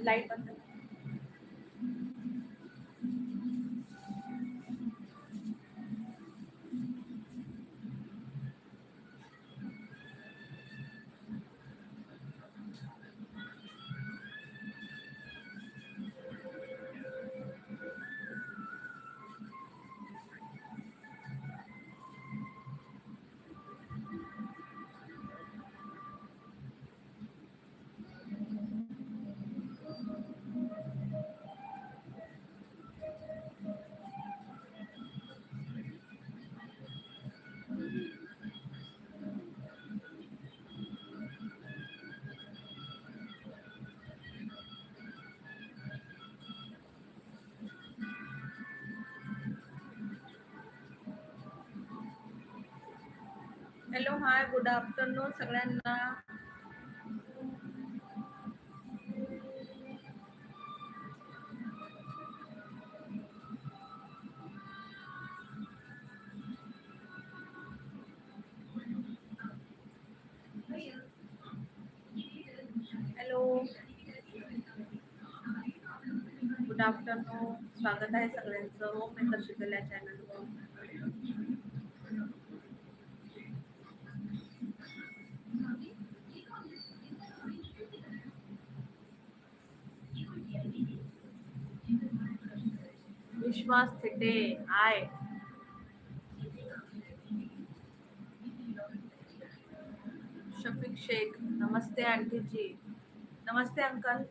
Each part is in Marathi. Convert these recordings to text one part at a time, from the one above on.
कर. लाइट बंद hello, hi, good afternoon hello. Good afternoon. स्वागत आहे सगळ्यांचं. होम मेकर शिकल या चॅनलवर विश्वास थिटे आय शफीक शेख नमस्ते आंटी जी। नमस्ते अंकल।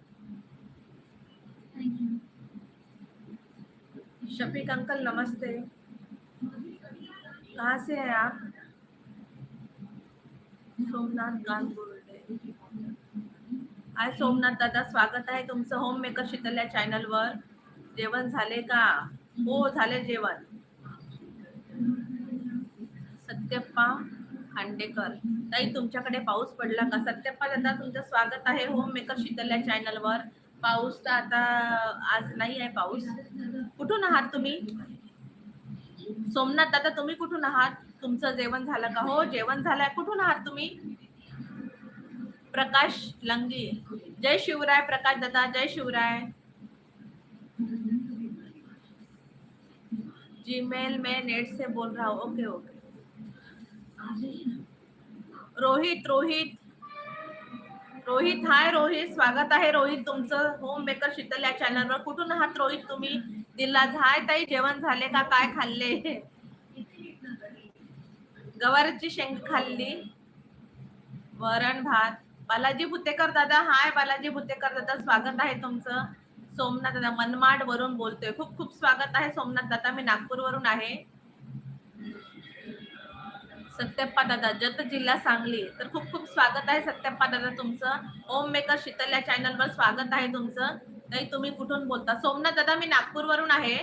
शफीक अंकल नमस्ते। कहाँ से हैं आप? सोमनाथ रहे हाय सोमनाथ दादा स्वागत आहे तुमचं होम मेकर शीतल या चॅनलवर जेवण झाले का? हो झाले जेवण. सत्यप्पा खांडेकर. ताई तुमच्याकडे पाऊस पडला का? सत्यप्पा दादा तुमचं स्वागत आहे होम मेकर शीतल या चॅनलवर. पाऊस तर आता आज नाही आहे पाऊस. कुठून आहात तुम्ही? सोमनाथ दादा तुम्ही कुठून आहात? तुमचं जेवण झालं का? हो जेवण झालंय. कुठून आहात तुम्ही? प्रकाश लंगी. जय शिवराय प्रकाश दादा जय शिवराय. जीमेल में नेट से बोल रहा हूँ। Okay okay Rohit Rohit. Rohit hi Rohit. स्वागत आहे रोहित तुमचं होम मेकर शीतल या चॅनलवर कुठून आहात रोहित तुम्ही? दिल्लाज हाय ताई जेवण झाले का? काय खाल्ले? गवारची शेंग खाल्ली. वरण भात. बालाजी भुतेकर दादा हाय बालाजी भुतेकर दादा. स्वागत आहे तुमचं. सोमनाथ दादा मनमाड वरून बोलतोय. खूप खूप स्वागत आहे सोमनाथ दादा. मी नागपूर वरून आहे. सत्यप्पा दादा जत जिल्हा सांगली. तर खूप खूप स्वागत आहे सत्यप्पा दादा तुमचं. ओम मेकर शीतल या चॅनलवर स्वागत आहे तुमचं. ताई तुम्ही कुठून बोलता? सोमनाथ दादा मी नागपूर वरून आहे.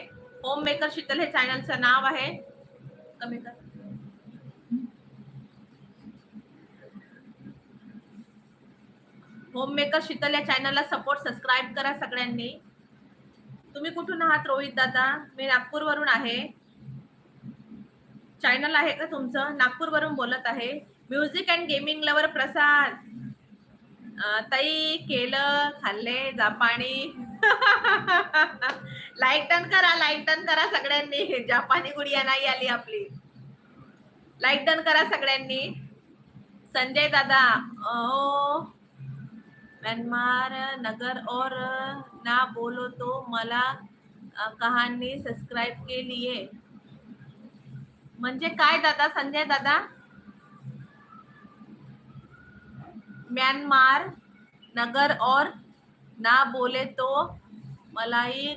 होम मेकर शीतल हे चॅनलचं नाव आहे. कमी कर. होम मेकर शीतल या चॅनलला सपोर्ट सबस्क्राईब करा सगळ्यांनी. तुम्ही कुठून आहात रोहित दादा? मी नागपूरवरून आहे. चॅनल आहे का तुमचं? नागपूरवरून बोलत आहे. Music and gaming lover Prasad. ताई केलं खाल्ले जापानी लाईक टन करा लाईक टन करा सगळ्यांनी. जापानी गुडिया नाही आली आपली. लाईक टन करा सगळ्यांनी. संजय दादा ओ. म्यांमार नगर और, ना बोलो तो मला कहाणी सबस्क्राईब के लिए। म्हणजे काय दादा? संजय दादा? म्यांमार नगर और, ना बोले तो मलाई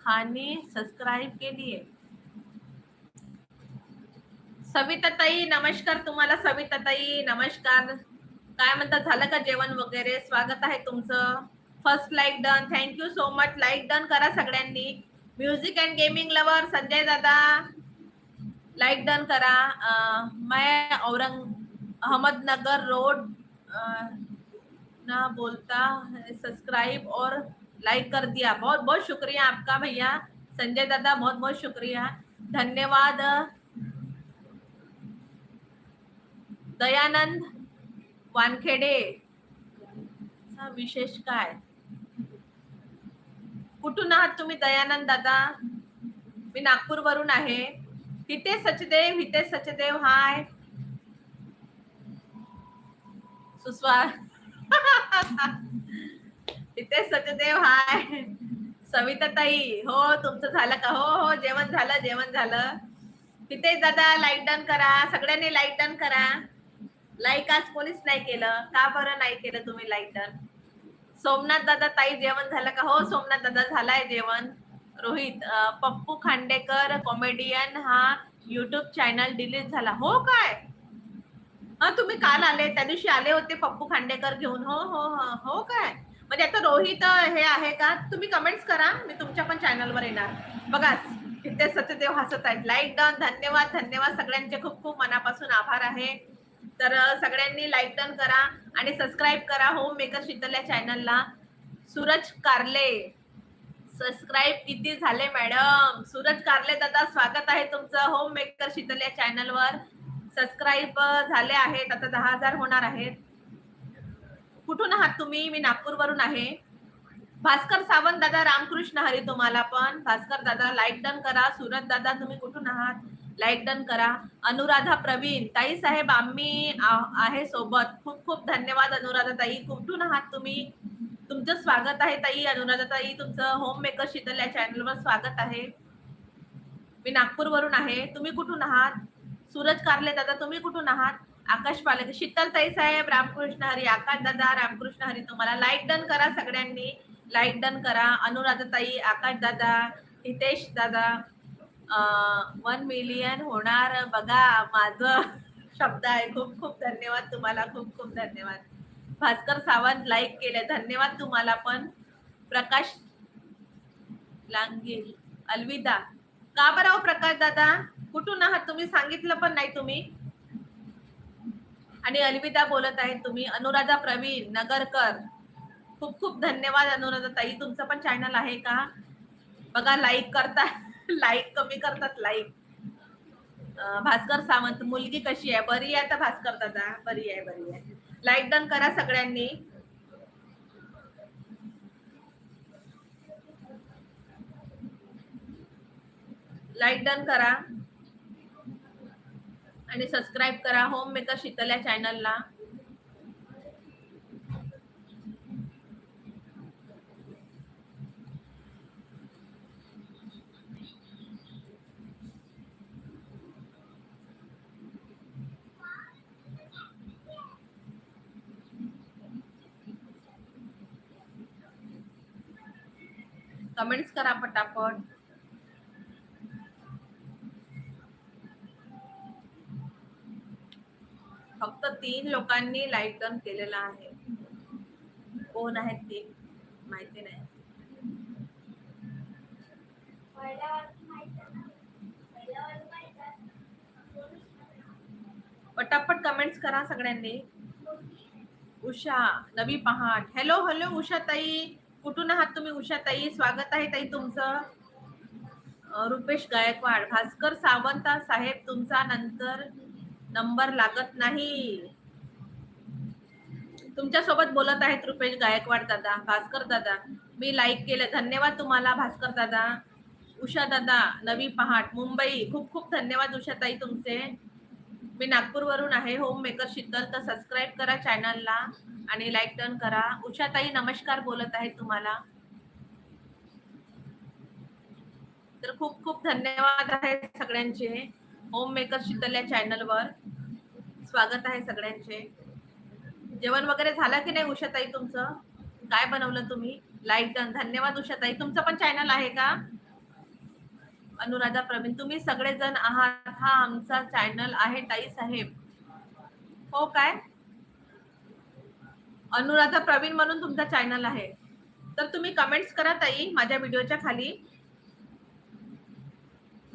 खानी सबस्क्राईब के लिए। सविता ताई नमस्कार तुम्हाला सविता ताई नमस्कार। काय म्हणतात झालं का जेवण वगैरे? स्वागत आहे तुमचं. First like done thank you so much like done करा सगळ्यांनी. Music and gaming lover Sanjay दादा. लाईक डन करा. मैं औरंग अहमदनगर रोड ना बोलता सब्सक्राइब और लाइक कर दिया। बहुत बहुत शुक्रिया आपका भैया। संजय दादा बहुत बहुत शुक्रिया। धन्यवाद। दयानंद वानखेडे हा विशेष काय? कुठून आहात तुम्ही दयानंद दादा? मी नागपूर वरून आहे. तिथे सचदेव हिते सचदेव हाय. सुस्वा तिथे सचदेव हाय. सविता ताई हो तुमचं झालं का? हो हो जेवण झालं जेवण झालं. तिथे दादा लाइट डन करा. सगळ्यांनी लाइट डन करा. लाईक आज कोणीच नाही केलं. का बरं नाही केलं तुम्ही लाईक तर? सोमनाथ दादा ताई जेवण झालं का? हो सोमनाथ दादा झालाय जेवण. रोहित पप्पू खांडेकर कॉमेडियन हा युट्यूब चॅनल डिलीट झाला. हो काय? हा तुम्ही काल आले त्या दिवशी आले होते पप्पू खांडेकर घेऊन. हो हो हो हो काय? म्हणजे आता रोहित हे आहे का? तुम्ही कमेंट्स करा. मी तुमच्या पण चॅनलवर येणार. बघा तिथे सत्यदेव हसत आहेत. लाईक डन धन्यवाद धन्यवाद सगळ्यांचे. खूप खूप मनापासून आभार आहे. तर सगळ्यांनी लाईक डन करा आणि सबस्क्राईब करा होम मेकर शीतल या चॅनलला सूरज कारले. सबस्क्राईब किती झाले मॅडम सूरज कारले दादा स्वागत आहे तुमचं होम मेकर शीतल या चॅनलवर सबस्क्राईब झाले आहेत. आता दहा हजार होणार आहेत. कुठून आहात तुम्ही? मी नागपूर वरून आहे. भास्कर सावंत दादा रामकृष्ण हरी तुम्हाला पण. भास्कर दादा लाईक डन करा. सूरज दादा तुम्ही कुठून आहात? लाईक डन करा. अनुराधा प्रवीण ताई साहेब आम्ही आहे सोबत. खूप खूप धन्यवाद अनुराधा ताई. कुठून आहात तुम्ही? तुमचं स्वागत आहे ताई. अनुराधा ताई तुमचं होम मेकर शीतल या चॅनलवर स्वागत आहे. मी नागपूर वरून आहे. तुम्ही कुठून आहात? सूरज कारले दादा तुम्ही कुठून आहात? आकाश पालक शीतल ताई साहेब रामकृष्ण हरी आकाश दादा रामकृष्ण हरी तुम्हाला लाईक डन करा सगळ्यांनी. लाईक डन करा. अनुराधा ताई आकाश दादा हितेश दादा वन मिलियन होणार. बघा माझं शब्द आहे. खूप खूप धन्यवाद तुम्हाला. खूप खूप धन्यवाद. भास्कर सावंत लाईक केले धन्यवाद तुम्हाला पण. प्रकाश लांगील अलविदा. का बरं हो प्रकाश दादा? कुठून आहात तुम्ही? सांगितलं पण नाही तुम्ही. आणि अलविदा बोलत आहेत तुम्ही. अनुराधा प्रवीण नगरकर. खूप खूप धन्यवाद अनुराधा ताई. तुमचं पण चॅनल आहे का? बघा लाईक करता लाईक कमी करतात लाईक भास्कर सावंत मुलगी कशी आहे? बरी आहे तर भास्कर दादा? बरी आहे बरी आहे. लाईक डन करा सगळ्यांनी. लाईक डन करा. आणि सबस्क्राईब करा. होम मेकर शीतल्या चॅनलला कमेंट्स करा पटापट. फक्त तीन लोकांनी लाईक डन केलेला आहे. कोण आहेत ते? माहिती नाही. पटापट कमेंट्स करा सगळ्यांनी. उषा नवी पहाट. हॅलो हॅलो उषा ताई कुठून आहात तुम्ही उषा ताई? स्वागत आहे ताई तुमचं. रुपेश गायकवाड भास्कर सावंत साहेब तुमचा नंतर नंबर लागत नाही. तुमच्यासोबत बोलत आहेत रुपेश गायकवाड दादा भास्कर दादा. मी लाईक केलं. धन्यवाद तुम्हाला भास्कर दादा. उषा दादा नवी पहाट मुंबई. खूप खूप धन्यवाद उषा ताई तुमचे. मी नागपूर वरून आहे होम मेकर शीतल. तर सबस्क्राईब करा चॅनलला आणि लाईक टर्न करा. उषाताई नमस्कार बोलत आहे तुम्हाला. तर खूप खूप धन्यवाद आहे सगळ्यांचे. होम मेकर शीतल या चॅनलवर स्वागत आहे सगळ्यांचे. जेवण वगैरे झालं की नाही उषाताई तुमचं? काय बनवलं तुम्ही? लाईक डन धन्यवाद उषाताई. तुमचं पण चॅनल आहे का? अनुराधा प्रवीण तुम्ही सगळेजण आहात. हा आमचा चॅनल आहे ताई साहेब. हो काय? अनुराधा प्रवीण म्हणून तुमचा चॅनल आहे. तर तुम्ही कमेंट्स करा ताई माझ्या व्हिडिओच्या खाली.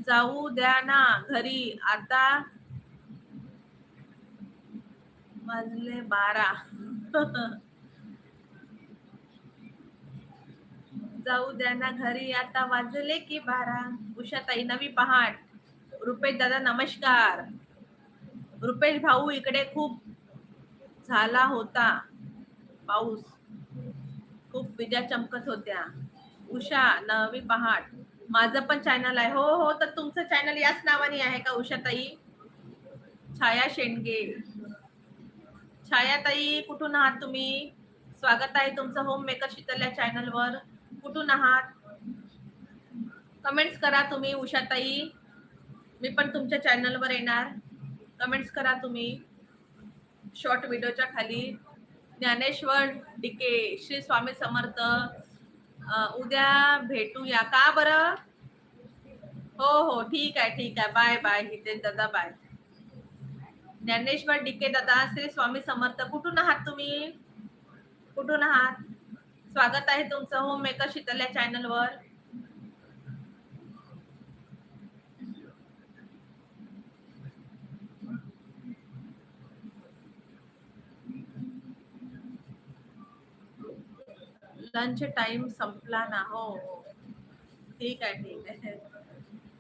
जाऊ द्या ना घरी. आता वाजले बारा. जाऊ द्या ना घरी. आता वाजले की बारा. उषाताई नवी पहाट रुपेश दादा नमस्कार. रुपेश भाऊ इकडे खूप झाला होता. पाऊस. खूप विजा चमकत होत्या. उषा नवी पहाट माझं पण चॅनल आहे. हो हो तर तुमचं चॅनल याच नावाने आहे का उषाताई? छाया शेंडगे. छायाताई कुठून आहात तुम्ही? स्वागत आहे तुमचं होम मेकर शीतल या चॅनलवर कुठून आहात? कमेंट्स करा तुम्ही उषाताई. मी पण तुमच्या चॅनलवर येणार. कमेंट्स करा तुम्ही. शॉर्ट व्हिडिओच्या खाली. ज्ञानेश्वर डिके श्री स्वामी समर्थ. उद्या भेटूया. का बरं? हो हो ठीक आहे ठीक आहे. बाय बाय हितेश दादा बाय ज्ञानेश्वर डिके दादा श्री स्वामी समर्थ. कुठून आहात तुम्ही? कुठून आहात? स्वागत आहे तुमचं होम मेकर शीतल या चॅनलवर लंच टाइम संपला ना हो. हो ठीक आहे ठीक आहे.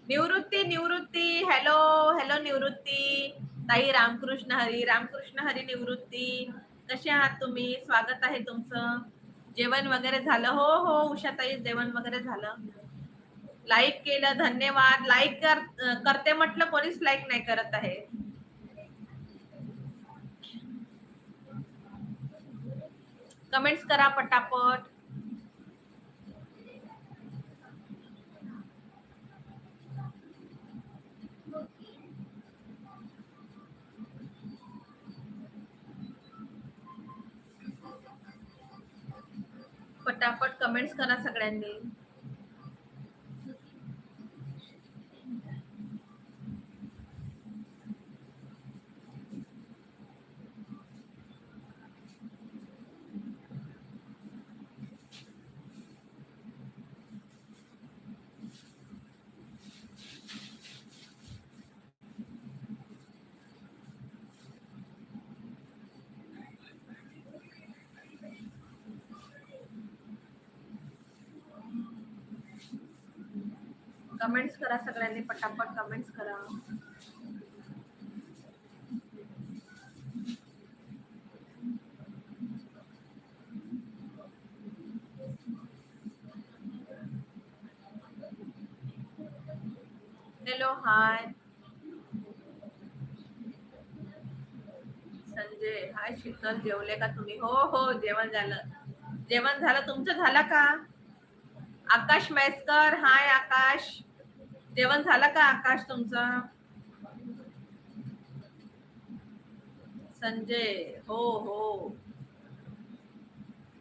निवृत्ती निवृत्ती. Hello hello Nivrutti. ताई रामकृष्ण हरी रामकृष्ण हरी निवृत्ती. कसे आहात तुम्ही? स्वागत आहे तुमचं. जेवण वगैरे झालं. हो हो उषाताई जेवण वगैरे झालं. लाईक केलं धन्यवाद. लाईक कर करते म्हटलं कोणीच लाईक नाही करत आहे. कमेंट्स करा पटापट. पटापट कमेंट्स करा सगळ्यांनी. कमेंट्स करा सगळ्यांनी पटापट कमेंट्स करा. Hello hi Sanjay hi Sheetal जेवले का तुम्ही? हो हो जेवण झालं. जेवण झालं तुमचं झालं का? आकाश मैसकर हाय आकाश. जेवण झालं का आकाश तुमचं? संजय हो हो.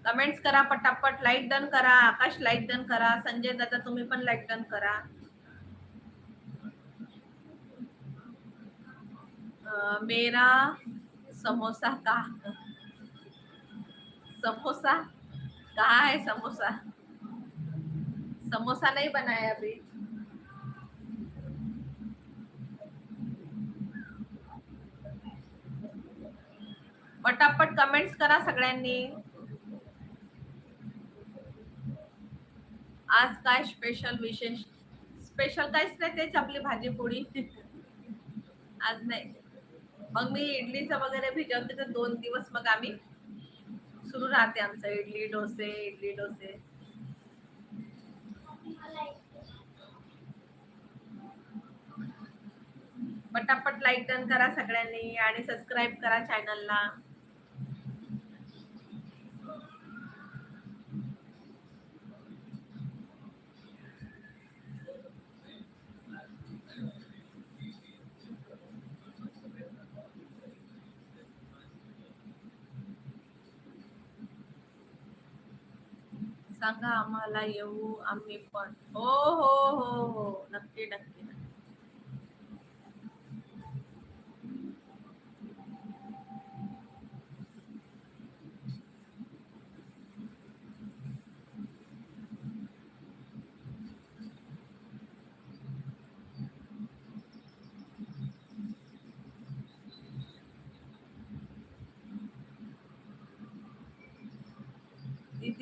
कमेंट्स करा पटापट लाइट डन करा. आकाश लाइट डन करा. संजय दादा तुम्ही पण लाइट डन करा. मेरा समोसा का? समोसा? का है समोसा? समोसा नहीं बनाया अभी. पटापट कमेंट्स करा सगळ्यांनी. आज काय स्पेशल विशेष? स्पेशल काहीच नाही तेच आपली भाजी पोळी. आज नाही. मग मी इडलीचं वगैरे भिजवते तर दोन दिवस मग आम्ही सुरू राहते आमचं. इडली डोसे इडली डोसे. पटापट लाईक डन करा सगळ्यांनी आणि सबस्क्राईब करा चॅनलला सांगा आम्हाला येऊ आम्ही पण. हो हो हो हो. नक्की नक्की नक्की.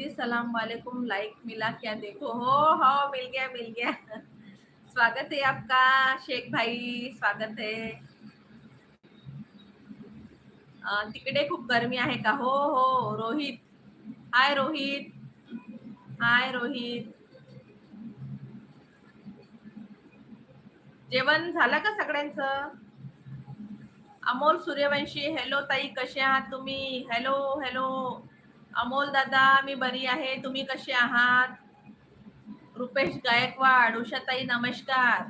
दीदी सलाम वालेकुम लाइक मिला क्या देखो? हो हो मिल गया मिल गया। स्वागत है आपका शेख भाई स्वागत है। तिकडे खूप गर्मी आहे का? हो हो रोहित. हाय रोहित. हाय रोहित. जेवण झालं का सगळ्यांचं? अमोल सूर्यवंशी हॅलो ताई कसे आहात तुम्ही? हॅलो हॅलो अमोल दादा मी बरी आहे. तुम्ही कसे आहात? रुपेश गायकवाड उषाताई नमस्कार.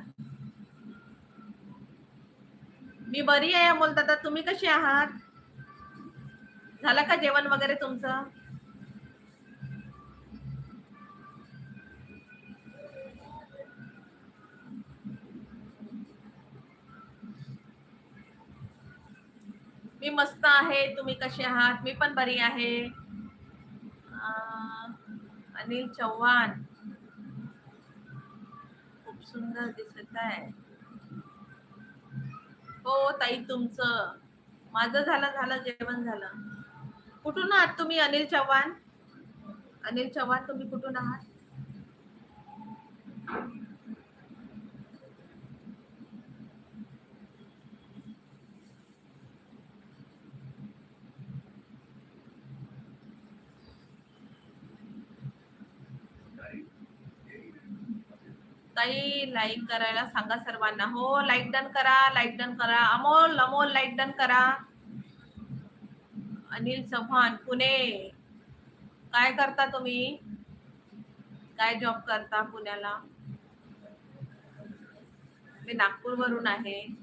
मी बरी आहे अमोल दादा. तुम्ही कसे आहात? झालं का जेवण वगैरे तुमचं? मी मस्त आहे. तुम्ही कसे आहात? मी पण बरी आहे. अनिल चव्हाण. खूप सुंदर दिसत आहे. हो ताई तुमचं. माझं झालं झालं जेवण झालं. कुठून आहात तुम्ही अनिल चव्हाण? अनिल चव्हाण तुम्ही कुठून आहात ताई लाईक करायला सांगा सर्वांना. हो लाईक डन करा लाईक डन करा. अमोल अमोल लाईक डन करा. अनिल चव्हाण पुणे. काय करता तुम्ही? काय जॉब करता पुण्याला? मी नागपूर वरून आहे.